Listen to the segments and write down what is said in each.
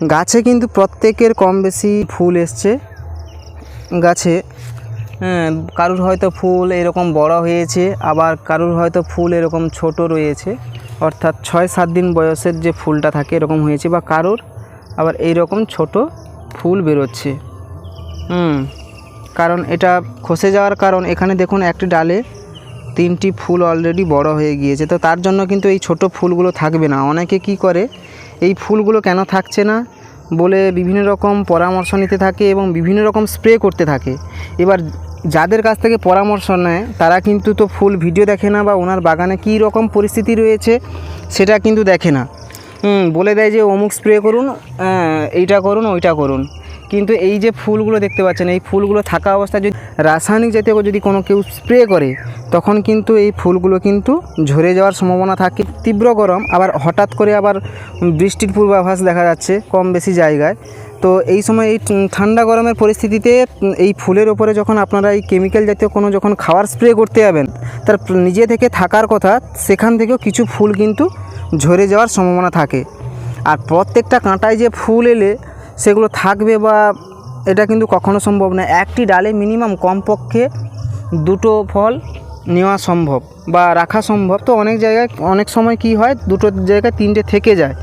গাছে কিন্তু প্রত্যেকের কম বেশি ফুল এসছে। গাছে হ্যাঁ, কারুর হয়তো ফুল এরকম বড় হয়েছে আবার কারুর হয়তো ফুল এরকম ছোট রয়েছে। অর্থাৎ ছয় সাত দিন বয়সের যে ফুলটা থাকে এরকম হয়েছে বা কারুর আবার এই রকম ছোট ফুল বেরোচ্ছে। হুম কারণ এটা খসে যাওয়ার কারণ এখানে দেখুন একটি ডালে তিনটি ফুল অলরেডি বড় হয়ে গিয়েছে। তো তার জন্য কিন্তু এই ছোট ফুলগুলো থাকবে না। অনেকে কি করে এই ফুলগুলো কেন থাকছে না? বলে বিভিন্ন রকম পরামর্শ নিতে থাকে এবং বিভিন্ন রকম স্প্রে করতে থাকে। এবার যাদের কাছ থেকে পরামর্শ নেয়, তারা কিন্তু তো ফুল ভিডিও দেখে না বা ওনার বাগানে কী রকম পরিস্থিতি রয়েছে, সেটা কিন্তু দেখে না। বলে দেয় যে অমুক স্প্রে করুন এইটা করুন, ওইটা করুন। কিন্তু এই যে ফুলগুলো দেখতে পাচ্ছেন, এই ফুলগুলো থাকা অবস্থায় যদি রাসায়নিক জাতীয় যদি কোনো কেউ স্প্রে করে, তখন কিন্তু এই ফুলগুলো কিন্তু ঝরে যাওয়ার সম্ভাবনা থাকে। তীব্র গরম, আবার হঠাৎ করে আবার বৃষ্টির পূর্বাভাস দেখা যাচ্ছে কম বেশি জায়গায়। তো এই সময় এই ঠান্ডা গরমের পরিস্থিতিতে এই ফুলের ওপরে যখন আপনারা এই কেমিক্যাল জাতীয় কোনো যখন খাবার স্প্রে করতে যাবেন, তার নিজে থেকে থাকার কথা, সেখান থেকেও কিছু ফুল কিন্তু ঝরে যাওয়ার সম্ভাবনা থাকে। আর প্রত্যেকটা কাঁটায় যে ফুল এলে সেগুলো থাকবে বা এটা কিন্তু কখনো সম্ভব না। একটি ডালে মিনিমাম কমপক্ষে দুটো ফল নেওয়া সম্ভব বা রাখা সম্ভব। তো অনেক জায়গায়, অনেক সময় কি হয়, দুটো জায়গায় তিনটে থেকে যায়।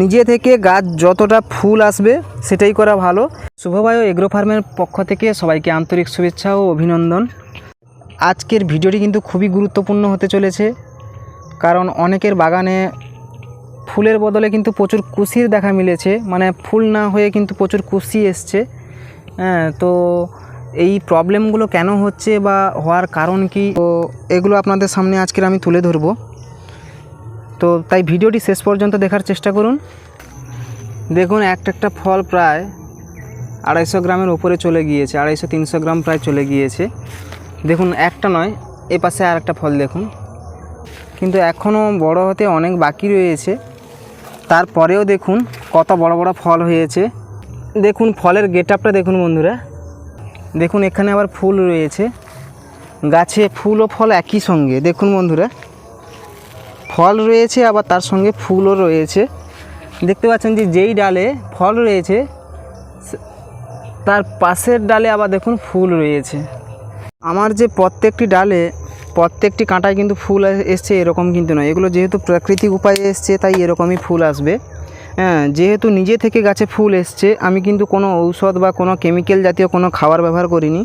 নিজে থেকে গাছ যতটা ফুল আসবে, সেটাই করা ভালো। শুভবায়ু এগ্রো ফার্মের পক্ষ থেকে সবাইকে আন্তরিক শুভেচ্ছা ও অভিনন্দন। আজকের ভিডিওটি কিন্তু খুবই গুরুত্বপূর্ণ হতে চলেছে। কারণ অনেকের বাগানে ফুলের বদলে কিন্তু প্রচুর কুশির দেখা মিলেছে। মানে ফুল না হয়ে কিন্তু প্রচুর কুশি এসছে। হ্যাঁ তো এই প্রবলেমগুলো কেন হচ্ছে বা হওয়ার কারণ কি, তো এগুলো আপনাদের সামনে আজকের আমি তুলে ধরবো। তো তাই ভিডিওটি শেষ পর্যন্ত দেখার চেষ্টা করুন। দেখুন, একটা একটা ফল প্রায় আড়াইশো গ্রামের উপরে চলে গিয়েছে, আড়াইশো তিনশো গ্রাম প্রায় চলে গিয়েছে। দেখুন, একটা নয়, এ পাশে আর একটা ফল দেখুন। কিন্তু এখনও বড় হতে অনেক বাকি রয়েছে। তারপরেও দেখুন কত বড় বড় ফল হয়েছে। দেখুন ফলের গেট আপটা দেখুন বন্ধুরা। দেখুন এখানে আবার ফুল রয়েছে। গাছে ফুল ও ফল একই সঙ্গে। দেখুন বন্ধুরা, ফল রয়েছে, আবার তার সঙ্গে ফুলও রয়েছে। দেখতে পাচ্ছেন যে যেই ডালে ফল রয়েছে তার পাশের ডালে আবার দেখুন ফুল রয়েছে। আমার যে প্রত্যেকটি ডালে প্রত্যেকটি কাঁটায় কিন্তু ফুল এসছে, এরকম কিন্তু নয়। এগুলো যেহেতু প্রাকৃতিক উপায়ে এসছে, তাই এরকমই ফুল আসবে। হ্যাঁ যেহেতু নিজে থেকে গাছে ফুল এসছে, আমি কিন্তু কোনো ঔষধ বা কোনো কেমিক্যাল জাতীয় কোনো খাবার ব্যবহার করিনি।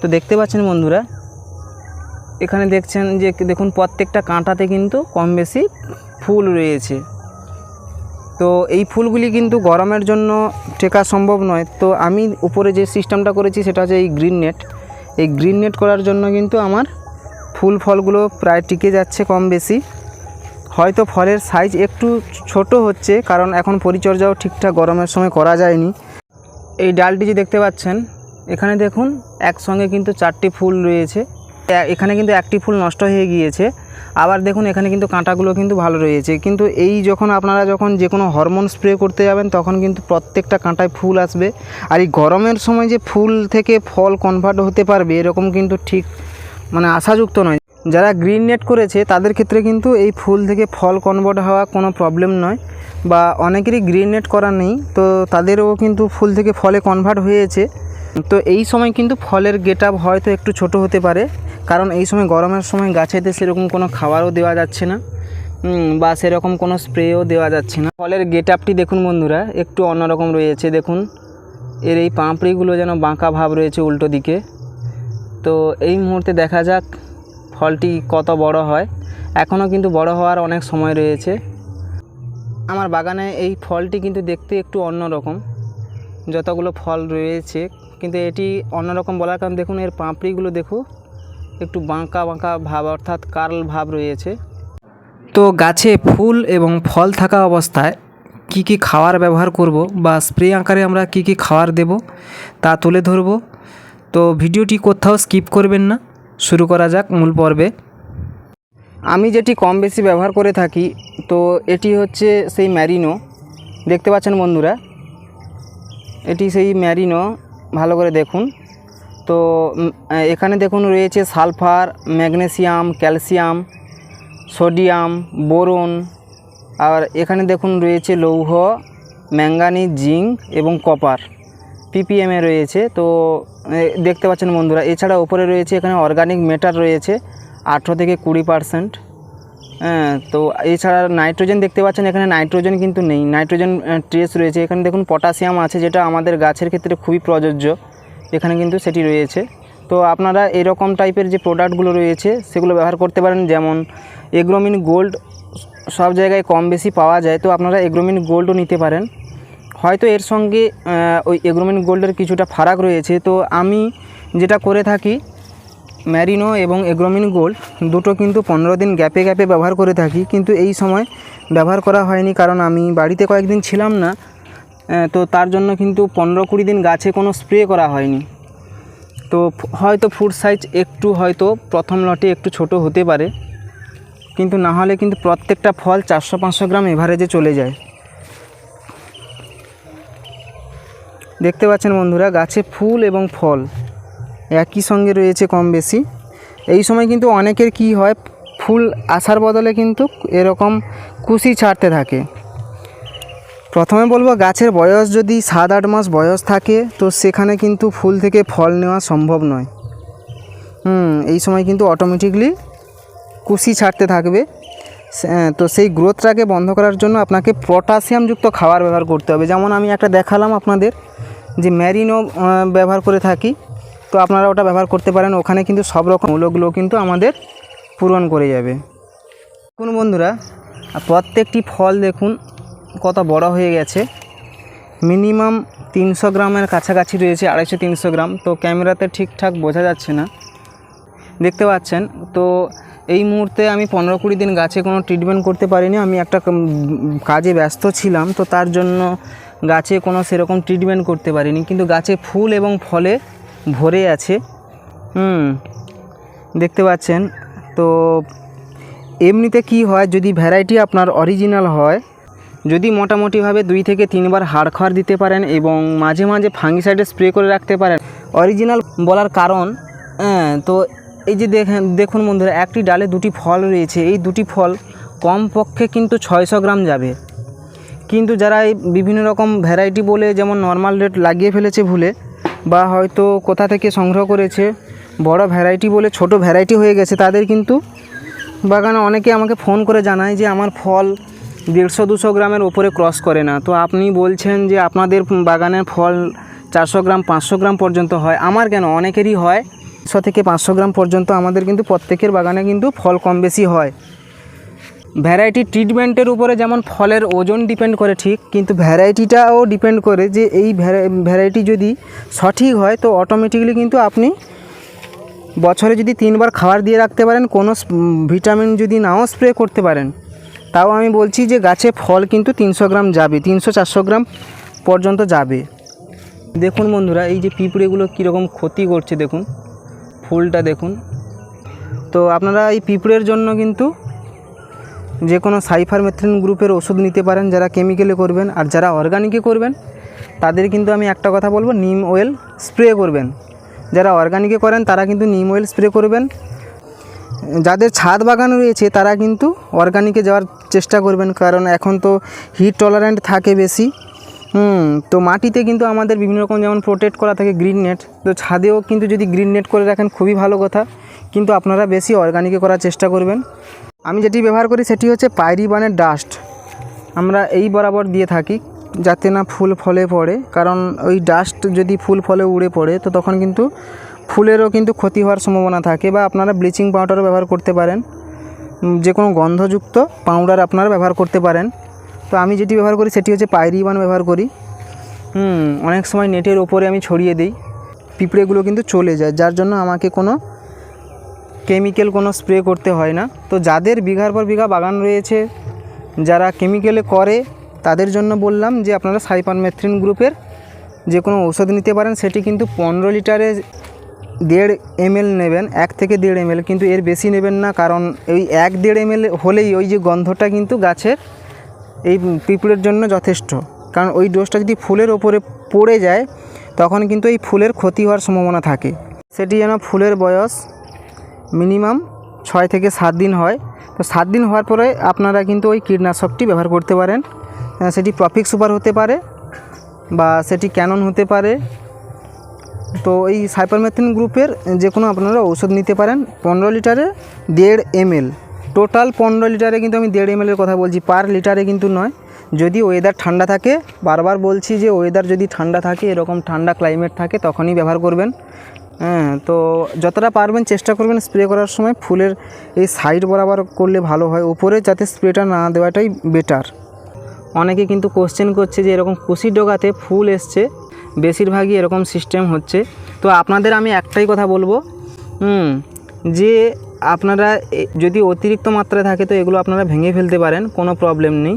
তো দেখতে পাচ্ছেন বন্ধুরা, এখানে দেখছেন যে দেখুন প্রত্যেকটা কাঁটাতে কিন্তু কম বেশি ফুল রয়েছে। তো এই ফুলগুলি কিন্তু গরমের জন্য টেকা সম্ভব নয়। তো আমি উপরে যে সিস্টেমটা করেছি, সেটা হচ্ছে এই গ্রিন নেট এই গ্রিন নেট করার জন্য কিন্তু আমার ফুল ফলগুলো প্রায় টিকে যাচ্ছে কম বেশি। হয়তো ফলের সাইজ একটু ছোট হচ্ছে, কারণ এখন পরিচর্যাও ঠিকঠাক গরমের সময় করা যায়নি। এই ডালটি যে দেখতে পাচ্ছেন, এখানে দেখুন একসঙ্গে কিন্তু চারটি ফুল রয়েছে। এখানে কিন্তু একটি ফুল নষ্ট হয়ে গিয়েছে। আবার দেখুন এখানে কিন্তু কাঁটাগুলো কিন্তু ভালো রয়েছে। কিন্তু এই যখন আপনারা যখন যে কোনো হরমোন স্প্রে করতে যাবেন, তখন কিন্তু প্রত্যেকটা কাঁটায় ফুল আসবে। আর এই গরমের সময় যে ফুল থেকে ফল কনভার্ট হতে পারবে, এরকম কিন্তু ঠিক মানে আশাযুক্ত নয়। যারা গ্রিন নেট করেছে, তাদের ক্ষেত্রে কিন্তু এই ফুল থেকে ফল কনভার্ট হওয়া কোনো প্রবলেম নয়। বা অনেকেরই গ্রিন নেট করা নেই, তো তাদেরও কিন্তু ফুল থেকে ফলে কনভার্ট হয়েছে। তো এই সময় কিন্তু ফলের গেট আপ হয়তো একটু ছোট হতে পারে, কারণ এই সময় গরমের সময় গাছেতে সেরকম কোনো খাবারও দেওয়া যাচ্ছে না বা সেরকম কোনো স্প্রেও দেওয়া যাচ্ছে না। ফলের গেট আপটি দেখুন বন্ধুরা, একটু অন্যরকম রয়েছে, দেখুন। এর এই পাঁপড়িগুলো যেন বাঁকা ভাব রয়েছে উল্টো দিকে। তো এই মুহূর্তে দেখা যাক ফলটি কত বড় হয়। এখনও কিন্তু বড় হওয়ার অনেক সময় রয়েছে। আমার বাগানে এই ফলটি কিন্তু দেখতে একটু অন্যরকম। যতগুলো ফল রয়েছে, কিন্তু এটি অন্যরকম বলার কারণ দেখুন, এর পাঁপড়িগুলো দেখো, একটু বাঁকা বাঁকা ভাব, অর্থাৎ কার্ল ভাব রয়েছে। তো গাছে ফুল এবং ফল থাকা অবস্থায় কি কি খাওয়ার ব্যবহার করব বা স্প্রে আকারে আমরা কি কি খাবার দেব তা তুলে ধরব। তো ভিডিওটি কোথাও স্কিপ করবেন না। শুরু করা যাক মূল পর্বে। আমি যেটি কম বেশি ব্যবহার করে থাকি, তো এটি হচ্ছে সেই ম্যারিনো। দেখতে পাচ্ছেন বন্ধুরা? এটি সেই ম্যারিনো। ভালো করে দেখুন। তো এখানে দেখুন রয়েছে sulphur, magnesium, calcium, sodium, boron. আর এখানে দেখুন রয়েছে লৌহ, ম্যাঙ্গানিজ, জিঙ্ক এবং কপার। পিপিএমে রয়েছে। তো দেখতে পাচ্ছেন বন্ধুরা, এছাড়া ওপরে রয়েছে, এখানে অর্গানিক মেটার রয়েছে, আঠেরো থেকে কুড়ি পার্সেন্ট হ্যাঁ তো এছাড়া নাইট্রোজেন দেখতে পাচ্ছেন, এখানে নাইট্রোজেন কিন্তু নেই। নাইট্রোজেন ট্রেস রয়েছে। এখানে দেখুন পটাশিয়াম আছে, যেটা আমাদের গাছের ক্ষেত্রে খুবই প্রযোজ্য। এখানে কিন্তু সেটি রয়েছে। তো আপনারা এরকম টাইপের যে প্রোডাক্টগুলো রয়েছে, সেগুলো ব্যবহার করতে পারেন। যেমন এগ্রোমিন গোল্ড সব জায়গায় কম বেশি পাওয়া যায়। তো আপনারা এগ্রোমিন গোল্ডও নিতে পারেন। হয়তো এর সঙ্গে ওই এগ্রোমিন গোল্ডের কিছুটা ফারাক রয়েছে। তো আমি যেটা করে থাকি, ম্যারিনো এবং এগ্রোমিন গোল্ড, দুটো কিন্তু পনেরো দিন গ্যাপে গ্যাপে ব্যবহার করে থাকি। কিন্তু এই সময় ব্যবহার করা হয়নি, কারণ আমি বাড়িতে কয়েকদিন ছিলাম না তো তার জন্য কিন্তু পনেরো কুড়ি দিন গাছে কোনো স্প্রে করা হয়নি। তো হয়তো ফুড সাইজ একটু হয়তো প্রথম লটে একটু ছোট হতে পারে, কিন্তু না হলে কিন্তু প্রত্যেকটা ফল চারশো পাঁচশো গ্রাম এভারেজে চলে যায়। দেখতে পাচ্ছেন বন্ধুরা, গাছে ফুল এবং ফল। একই সঙ্গে রয়েছে কম বেশি। এই সময় কিন্তু অনেকের কি হয়, ফুল আসার বদলে কিন্তু এরকম কুশি ছাড়তে থাকে। প্রথমে বলব, গাছের বয়স যদি সাত আট মাস বয়স থাকে, তো সেখানে কিন্তু ফুল থেকে ফল নেওয়া সম্ভব নয়। হুম, এই সময় কিন্তু অটোমেটিকলি কুশি ছাড়তে থাকবে। তো সেই গ্রোথটাকে বন্ধ করার জন্য আপনাকে পটাশিয়ামযুক্ত খাবার ব্যবহার করতে হবে। যেমন আমি একটা দেখালাম আপনাদের যে ম্যারিনো ব্যবহার করে থাকি। তো আপনারা ওটা ব্যবহার করতে পারেন। ওখানে কিন্তু সব রকম মূলগুলো কিন্তু আমাদের পূরণ করে যাবে। দেখুন বন্ধুরা, প্রত্যেকটি ফল দেখুন, কত বড় হয়ে গেছে। মিনিমাম তিনশো গ্রামের কাছাকাছি রয়েছে, আড়াইশো তিনশো গ্রাম। তো ক্যামেরাতে ঠিকঠাক বোঝা যাচ্ছে না। দেখতে পাচ্ছেন? তো এই মুহূর্তে আমি পনেরো কুড়ি দিন গাছে কোনো ট্রিটমেন্ট করতে পারিনি। আমি একটা কাজে ব্যস্ত ছিলাম তো তার জন্য গাছে কোনো সেরকম ট্রিটমেন্ট করতে পারিনি। কিন্তু গাছে ফুল এবং ফলে ভরে আছে। হুম দেখতে পাচ্ছেন। তো এমনিতে কি হয় যদি ভ্যারাইটি আপনার অরিজিনাল হয় যদি মোটামুটিভাবে দুই থেকে তিনবার হাড় খাওয়ার দিতে পারেন এবং মাঝে মাঝে ফাঙ্গিসাইডে স্প্রে করে রাখতে পারেন অরিজিনাল বলার কারণ হ্যাঁ, তো এই যে দেখেন, দেখুন বন্ধুরা, একটি ডালে দুটি ফল রয়েছে। এই দুটি ফল কমপক্ষে কিন্তু ছয়শো গ্রাম যাবে। কিন্তু যারা এই বিভিন্ন রকম ভ্যারাইটি বলে, যেমন নর্মাল রেট লাগিয়ে ফেলেছে ভুলে, বা হয়তো কোথা থেকে সংগ্রহ করেছে, বড় ভ্যারাইটি বলে ছোট ভ্যারাইটি হয়ে গেছে, তাদের কিন্তু বাগানে অনেকে আমাকে ফোন করে জানায় যে, আমার ফল দেড়শো, দুশো গ্রামের ওপরে ক্রস করে না। তো আপনি বলছেন যে, আপনাদের বাগানের ফল চারশো গ্রাম, পাঁচশো গ্রাম পর্যন্ত হয়। আমার কেন? অনেকেরই হয় একশো থেকে পাঁচশো গ্রাম পর্যন্ত আমাদের কিন্তু প্রত্যেকের বাগানে কিন্তু ফল কম বেশি হয়। ভ্যারাইটি ট্রিটমেন্টের উপরে যেমন ফলের ওজন ডিপেন্ড করে ঠিক, কিন্তু ভ্যারাইটিটাও ডিপেন্ড করে যে এই ভ্যারাইটি যদি সঠিক হয়, তো অটোমেটিকলি কিন্তু আপনি বছরে যদি তিনবার খাবার দিয়ে রাখতে পারেন, কোনো ভিটামিন যদি নাও স্প্রে করতে পারেন, তাও আমি বলছি যে গাছে ফল কিন্তু তিনশো গ্রাম যাবে, তিনশো চারশো গ্রাম পর্যন্ত যাবে। দেখুন বন্ধুরা, এই যে পিঁপড়েগুলো কীরকম ক্ষতি করছে, দেখুন। ফুলটা দেখুন। তো আপনারা এই পিঁপড়ের জন্য কিন্তু যে কোনো সাইফারমেথ্রিন গ্রুপের ওষুধ নিতে পারেন যারা কেমিক্যালে করবেন আর যারা অর্গানিকে করবেন, তাদের কিন্তু আমি একটা কথা বলব, নিম অয়েল স্প্রে করবেন। যারা অর্গানিকে করেন, তারা কিন্তু নিম অয়েল স্প্রে করবেন। যাদের ছাদ বাগান রয়েছে, তারা কিন্তু অর্গানিকে যাওয়ার চেষ্টা করবেন, কারণ এখন তো হিট টলারেন্ট থাকে বেশি। হুম, তো মাটিতে কিন্তু আমাদের বিভিন্ন রকম যেমন প্রোটেক্ট করা থাকে গ্রিন নেট তো ছাদেও কিন্তু যদি গ্রিন নেট করে রাখেন খুবই ভালো কথা, কিন্তু আপনারা বেশি অর্গানিকে করার চেষ্টা করবেন। আমি যেটি ব্যবহার করি সেটি হচ্ছে পাইরিবানের ডাস্ট আমরা এই বরাবর দিয়ে থাকি, যাতে না ফুল ফলে পড়ে, কারণ ওই ডাস্ট যদি ফুল ফলে উড়ে পড়ে, তো তখন কিন্তু ফুলেরও কিন্তু ক্ষতি হওয়ার সম্ভাবনা থাকে, বা আপনারা ব্লিচিং পাউডারও ব্যবহার করতে পারেন যে কোনো গন্ধযুক্ত পাউডার আপনারা ব্যবহার করতে পারেন। তো আমি যেটি ব্যবহার করি সেটি হচ্ছে পাইরিবান ব্যবহার করি। হুম, অনেক সময় নেটের ওপরে আমি ছড়িয়ে দিই। পিঁপড়েগুলো কিন্তু চলে যায়, যার জন্য আমাকে কোনো কেমিক্যাল কোনো স্প্রে করতে হয় না। তো যাদের বিঘার পর বিঘা বাগান রয়েছে, যারা কেমিক্যালে করে, তাদের জন্য বললাম যে আপনারা সাইপারমেথ্রিন গ্রুপের যে কোনো ঔষধ নিতে পারেন, সেটি কিন্তু পনেরো লিটারে দেড় এমএল নেবেন, এক থেকে দেড় এমএল। কিন্তু এর বেশি নেবেন না, কারণ ওই এক দেড় এমএল হলেই ওই যে গন্ধটা কিন্তু গাছের এই পিঁপড়ের জন্য যথেষ্ট। কারণ ওই ডোজটা যদি ফুলের ওপরে পড়ে যায়, তখন কিন্তু এই ফুলের ক্ষতি হওয়ার সম্ভাবনা থাকে। সেটি যেন ফুলের বয়স মিনিমাম ছয় থেকে সাত দিন হয়। তো সাত দিন হওয়ার পরে আপনারা কিন্তু ওই কীটনাশকটি ব্যবহার করতে পারেন। সেটি প্রফিক সুপার হতে পারে বা সেটি ক্যানন হতে পারে। তো এই সাইপারমেথিন গ্রুপের যে কোনো আপনারা ঔষধ নিতে পারেন। পনেরো লিটারে দেড় এমএল। টোটাল পনেরো লিটারে কিন্তু আমি দেড় এমএলের কথা বলছি পার লিটারে কিন্তু নয়। যদি ওয়েদার ঠান্ডা থাকে, বারবার বলছি যে ওয়েদার যদি ঠান্ডা থাকে, এরকম ঠান্ডা ক্লাইমেট থাকে, তখনই ব্যবহার করবেন। হ্যাঁ তো যতটা পারবেন চেষ্টা করবেন স্প্রে করার সময়, ফুলের এই সাইড বরাবর করলে ভালো হয়, উপরে যাতে স্প্রেটা না দেওয়াটাই বেটার অনেকে কিন্তু কোশ্চেন করছে যে এরকম কুশির ডোগাতে ফুল এসছে, বেশিরভাগই এরকম সিস্টেম হচ্ছে। তো আপনাদের আমি একটাই কথা বলব, হুম, যে আপনারা যদি অতিরিক্ত মাত্রায় থাকে তো এগুলো আপনারা ভেঙে ফেলতে পারেন, কোনো প্রবলেম নেই।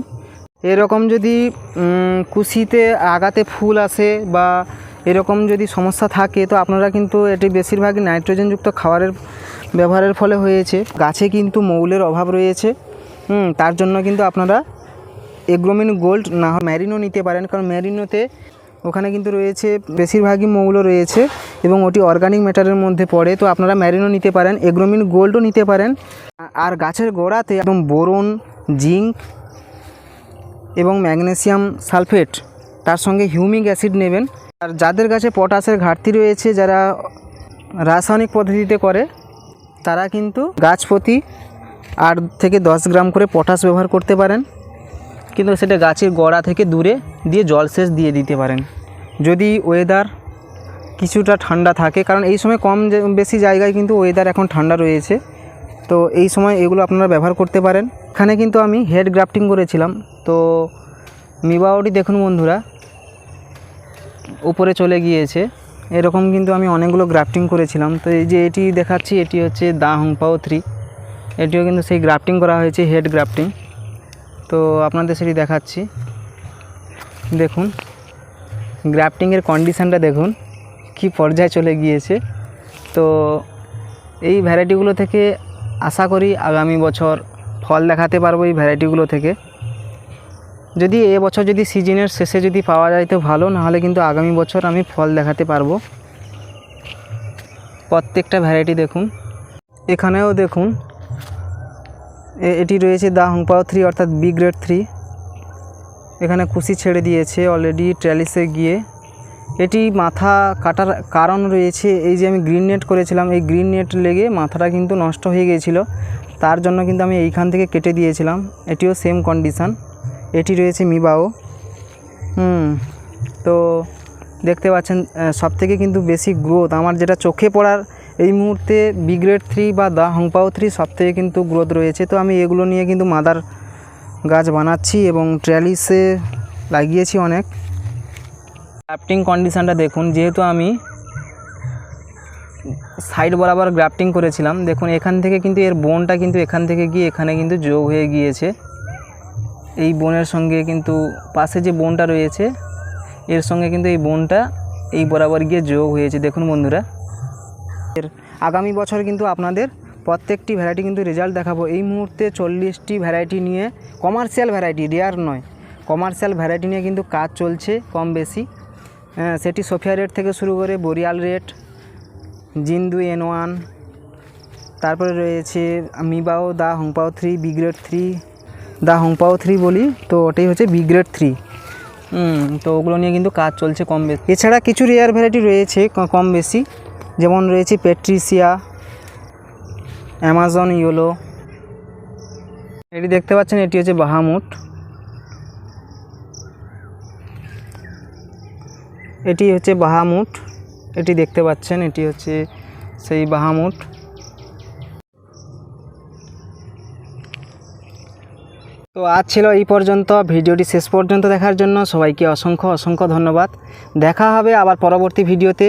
এরকম যদি কুশিতে আগাতে ফুল আসে বা এরকম যদি সমস্যা থাকে, তো আপনারা কিন্তু এটি বেশিরভাগই নাইট্রোজেনযুক্ত খাবারের ব্যবহারের ফলে হয়েছে। গাছে কিন্তু মৌলের অভাব রয়েছে। তার জন্য কিন্তু আপনারা এগ্রোমিন গোল্ড না ম্যারিনো নিতে পারেন, কারণ ম্যারিনোতে ওখানে কিন্তু রয়েছে, বেশিরভাগই মৌল রয়েছে এবং ওটি অর্গানিক ম্যাটারের মধ্যে পড়ে। তো আপনারা ম্যারিনো নিতে পারেন এগ্রোমিন গোল্ডও নিতে পারেন। আর গাছের গোড়াতে একদম বোরন, জিঙ্ক এবং ম্যাগনেসিয়াম সালফেট, তার সঙ্গে হিউমিক অ্যাসিড নেবেন। আর যাদের কাছে পটাশের ঘাটতি রয়েছে, যারা রাসায়নিক পদ্ধতিতে করে, তারা কিন্তু গাছ প্রতি আট থেকে দশ গ্রাম করে পটাশ ব্যবহার করতে পারেন। কিন্তু সেটা গাছের গোড়া থেকে দূরে দিয়ে জলসেচ দিয়ে দিতে পারেন। যদি ওয়েদার কিছুটা ঠান্ডা থাকে, কারণ এই সময় কম বেশি জায়গায় কিন্তু ওয়েদার এখন ঠান্ডা রয়েছে। তো এই সময় এগুলো আপনারা ব্যবহার করতে পারেন। এখানে কিন্তু আমি হেড গ্রাফটিং করেছিলাম। তো মিবাওটি দেখুন বন্ধুরা, উপরে চলে গিয়েছে। এরকম কিন্তু আমি অনেকগুলো গ্রাফটিং করেছিলাম। তো এই যে এটি দেখাচ্ছি, এটি হচ্ছে দা হংপাও থ্রি এটিও কিন্তু সেই গ্রাফটিং করা হয়েছে হেড গ্রাফটিং তো আপনাদের সেটি দেখাচ্ছি। দেখুন গ্রাফটিংয়ের কন্ডিশানটা দেখুন, কি পর্যায়ে চলে গিয়েছে। তো এই ভ্যারাইটিগুলো থেকে আশা করি আগামী বছর ফল দেখাতে পারব এই ভ্যারাইটিগুলো থেকে। যদি এ বছর যদি সিজনের শেষে যদি পাওয়া যায় তো ভালো নাহলে কিন্তু আগামী বছর আমি ফল দেখাতে পারব। প্রত্যেকটা ভ্যারাইটি দেখুন। এখানেও দেখুন এটি রয়েছে দা হংপাও থ্রি, অর্থাৎ বি গ্রেড থ্রি। এখানে কুশি ছেড়ে দিয়েছে অলরেডি ট্র্যালিসে গিয়ে। এটি মাথা কাটার কারণ রয়েছে, এই যে আমি গ্রিন নেট করেছিলাম, এই গ্রিন নেট লেগে মাথাটা কিন্তু নষ্ট হয়ে গিয়েছিল। তার জন্য কিন্তু আমি এইখান থেকে কেটে দিয়েছিলাম। এটিও সেম কন্ডিশান। এটি রয়েছে মিবাও। হুম, তো দেখতে পাচ্ছেন সব থেকে কিন্তু বেশি গ্রোথ। আমার যেটা চোখে পড়ার এই মুহূর্তে বি গ্রেড থ্রি বা দা হংপাও থ্রি সব থেকে কিন্তু গ্রোথ রয়েছে। তো আমি এগুলো নিয়ে কিন্তু মাদার গাছ বানাচ্ছি এবং ট্র্যালিসে লাগিয়েছি অনেক। গ্রাফটিং কন্ডিশানটা দেখুন, যেহেতু আমি সাইড বরাবর গ্রাফটিং করেছিলাম, দেখুন এখান থেকে কিন্তু এর বোনটা কিন্তু এখান থেকে গিয়ে এখানে কিন্তু যোগ হয়ে গিয়েছে। এই বোনের সঙ্গে কিন্তু পাশে যে বোনটা রয়েছে, এর সঙ্গে কিন্তু এই বোনটা এই বরাবর গিয়ে যোগ হয়েছে। দেখুন বন্ধুরা। আগামী বছর কিন্তু আপনাদের প্রত্যেকটি ভ্যারাইটি কিন্তু রেজাল্ট দেখাবো। এই মুহূর্তে চল্লিশটি ভ্যারাইটি নিয়ে কমার্শিয়াল ভ্যারাইটি রেয়ার নয়। কমার্শিয়াল ভ্যারাইটি নিয়ে কিন্তু কাজ চলছে কম বেশি। হ্যাঁ, সেটি সোফিয়া রেট থেকে শুরু করে বরিয়াল রেট জিন্দু এন ওয়ান তারপরে রয়েছে মিবাও Da Hongpao three B grade three Da Hongpao three বলি তো ওটাই হচ্ছে বি গ্রেড থ্রি তো ওগুলো নিয়ে কিন্তু কাজ চলছে কম বেশি। এছাড়া কিছু রেয়ার ভ্যারাইটি রয়েছে কম বেশি। যেমন রয়েছে পেট্রিসিয়া অ্যামাজন ইয়োলো এটি দেখতে পাচ্ছেন, এটি হচ্ছে বাহামুট। এটি হচ্ছে বাহামুট। এটি দেখতে পাচ্ছেন, এটি হচ্ছে সেই বাহামুট। তো আজ ছিল এই পর্যন্ত, ভিডিওটি শেষ পর্যন্ত দেখার জন্য সবাইকে অসংখ্য অসংখ্য ধন্যবাদ। দেখা হবে আবার পরবর্তী ভিডিওতে।